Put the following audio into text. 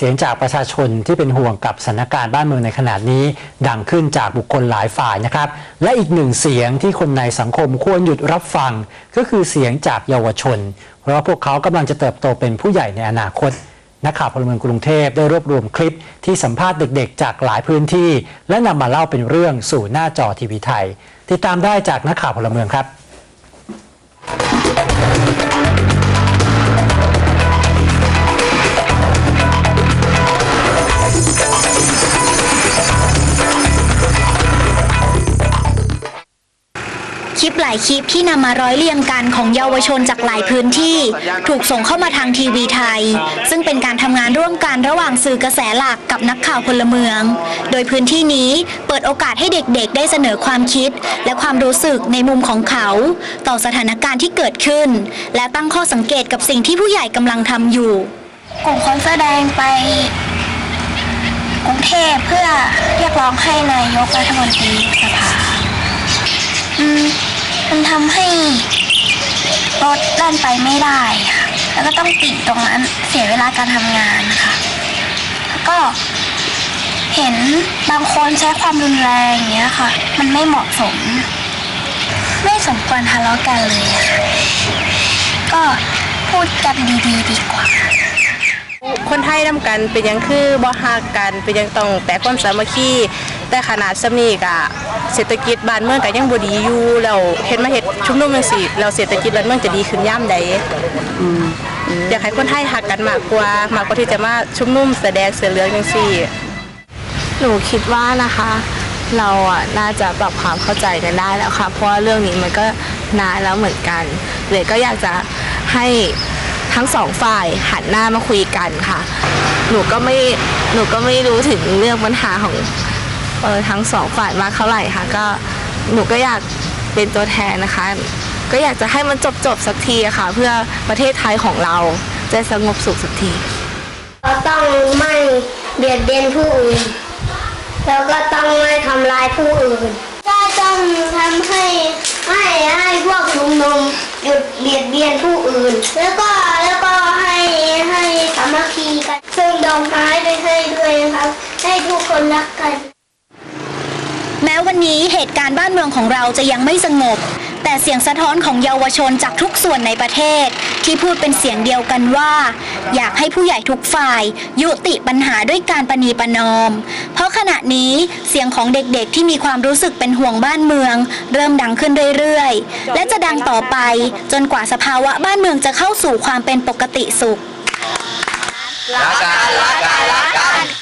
เสียงจากประชาชนที่เป็นห่วงกับสถานการณ์บ้านเมืองในขณะนี้ ดังขึ้นจากบุคคลหลายฝ่ายนะครับ และอีกหนึ่งเสียงที่คนในสังคมควรหยุดรับฟัง ก็คือเสียงจากเยาวชน เพราะพวกเขากำลังจะเติบโตเป็นผู้ใหญ่ในอนาคตนักข่าวพลเมืองกรุงเทพได้รวบรวมคลิปที่สัมภาษณ์เด็กๆ จากหลายพื้นที่ และนำมาเล่าเป็นเรื่องสู่หน้าจอทีวีไทย ติดตามได้จากนักข่าวพลเมืองครับ คลิปหลายคลิปที่นำมาร้อยเรียงกันของเยาวชนจากหลายพื้นที่ ถูกส่งเข้ามาทางทีวีไทย ซึ่งเป็นการทำงานร่วมกันระหว่างสื่อกระแสหลักกับนักข่าวพลเมือง โดยพื้นที่นี้เปิดโอกาสให้เด็กๆ ได้เสนอความคิด และความรู้สึกในมุมของเขา ต่อสถานการณ์ที่เกิดขึ้น และตั้งข้อสังเกตกับสิ่งที่ผู้ใหญ่กำลังทำอยู่กลุ่มคนเสื้อแดงไปกรุงเทพเพื่อเรียกร้องให้นายกรัฐมนตรีสภา อืม มันทำให้รถเล่นไปไม่ได้ค่ะ แล้วก็ต้องติดตรงนั้นเสียเวลาการทำงานค่ะ แล้วก็เห็นบางคนใช้ความรุนแรงอย่างเงี้ยค่ะ มันไม่เหมาะสม ไม่สมควรทะเลาะกันเลยอะค่ะก็พูดกันดีๆดีกว่า คนไทยนำกันเป็นหยังคือบ่ฮักกันเป็นหยังต้องแตกความสามัคคี แต่ขนาดสำนีกะเศรษฐกิจบ้านเมืองก็ยังบ่ดีอยู่แล้วเฮ็ดมาเฮ็ดชุมนุมจังซี่แล้วเศรษฐกิจบ้านเมืองจะดีขึ้นยามใดอยากให้คนไทยฮักกันมากกว่ามากกว่าที่จะมาชุมนุมแสดงเสือเหลืองจังซี่หนูคิดว่านะคะ เราอะน่าจะปรับความเข้าใจกันได้แล้วค่ะ เพราะว่าเรื่องนี้มันก็นานแล้วเหมือนกันเลยก็อยากจะให้ทั้งสองฝ่ายหันหน้ามาคุยกันค่ะ หนูก็ไม่หนูก็ไม่รู้ถึงเรื่องปัญหาของ เออทั้งสองฝ่ายมากเท่าไหร่ค่ะก็หนูก็อยากเป็นตัวแทนนะคะ ก็อยากจะให้มันจบจบๆสักทีอะค่ะ เพื่อประเทศไทยของเราจะสงบสุขสักที เราต้องไม่เบียดเบียนผู้อื่น แล้วก็ต้องไม่ทำร้ายผู้อื่น ก็ต้องทำให้ให้ให้พวกชุมนุมหยุดเบียดเบียนผู้อื่น แล้วก็แล้วก็ให้ให้สามัคคีกันซึ่งดอกไม้ไปให้ด้วยนะครับ ให้ทุกคนรักกัน แม้วันนี้เหตุการณ์บ้านเมืองของเราจะยังไม่สงบ แต่เสียงสะท้อนของเยาวชนจากทุกส่วนในประเทศ ที่พูดเป็นเสียงเดียวกันว่า อยากให้ผู้ใหญ่ทุกฝ่าย ยุติปัญหาด้วยการประนีประนอม เพราะขณะนี้เสียงของเด็กๆที่มีความรู้สึกเป็นห่วงบ้านเมือง เริ่มดังขึ้นเรื่อยๆ และจะดังต่อไป จนกว่าสภาวะบ้านเมืองจะเข้าสู่ความเป็นปกติสุขรักกันรักกัน